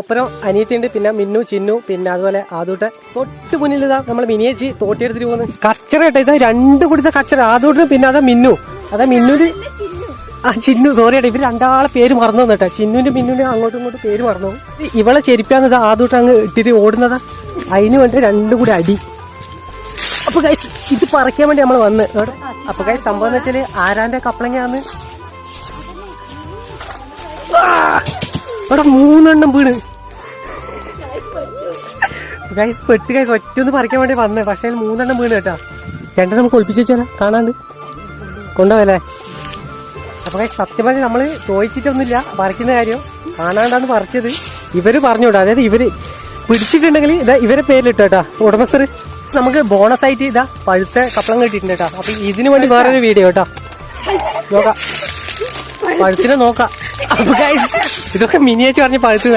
ഒപ്പരം അനിയത്തിയുണ്ട് പിന്നെ മിന്നു ചിന്നു പിന്നെ അതുപോലെ ആദൂട്ടെ. തൊട്ട് മുന്നിൽ ഇതാ നമ്മൾ മിനിയേച്ചി തോട്ടിയെടുത്തിട്ട് പോകുന്നത്. കച്ചറ കേട്ടോ ഇതാ രണ്ടു കൂടി കച്ചറ. ആദൂട്ടിന് പിന്നെ അതാ മിന്നു. അതാ മിന്നുന് ആ ചിന്നു സോറി ഏട്ടാ ഇവർ രണ്ടാളെ പേര് മറന്നു കേട്ടോ. ചിന്നുവിന്റെ മിന്നുവിന്റെ അങ്ങോട്ടും ഇങ്ങോട്ടും പേര് മറന്നു ഇവളെ ചെരിപ്പാന്നത് ആദൂട്ട് അങ്ങ് ഇട്ടിട്ട് ഓടുന്നതാ. അതിന് വേണ്ടി രണ്ടും കൂടി അടി. അപ്പൊ ഗൈസ് ഇത് പറിക്കാൻ വേണ്ടി നമ്മൾ വന്ന്? അപ്പൊ ഗൈസ് സംഭവം എന്ന് വെച്ചാൽ ആരാന്റെ കപ്പളങ്ങയാന്ന് ആ! ഇവിടെ മൂന്നെണ്ണം വീണ്. ഗൈസ് പെട്ട് ഗൈസ് ഒറ്റൊന്ന് പറിക്കാൻ വേണ്ടി വന്നേ. പക്ഷേ അതിൽ മൂന്നെണ്ണം വീണ് കേട്ടാ. രണ്ടെണ്ണം നമുക്ക് ഒളിപ്പിച്ച് വെച്ചാലോ കാണാണ്ട്. കൊണ്ടുപോയല്ലേ? അപ്പൊ ഗൈസ് സത്യം പറഞ്ഞാൽ നമ്മൾ ചോദിച്ചിട്ടൊന്നുമില്ല. പറിക്കുന്ന കാര്യം കാണാണ്ടാന്ന് പറിച്ചത്. ഇവർ പറഞ്ഞോട്ടോ അതായത് ഇവർ പിടിച്ചിട്ടുണ്ടെങ്കിൽ ഇതാ ഇവരെ പേരിലിട്ടോ കേട്ടോ. ഉടമസ്ഥർ നമുക്ക് ബോണസ് ആയിട്ട് ഇതാ പഴുത്ത കപ്പളം കിട്ടിയിട്ടുണ്ട് കേട്ടോ. അപ്പൊ ഇതിനു വേണ്ടി വേറൊരു വീഡിയോ കേട്ടോ. നോക്കാം. പഴുത്തിനെ നോക്കാം. അപ്പൊ ഇതൊക്കെ മിനിയേച്ച് പറഞ്ഞ് പഴുത്ത്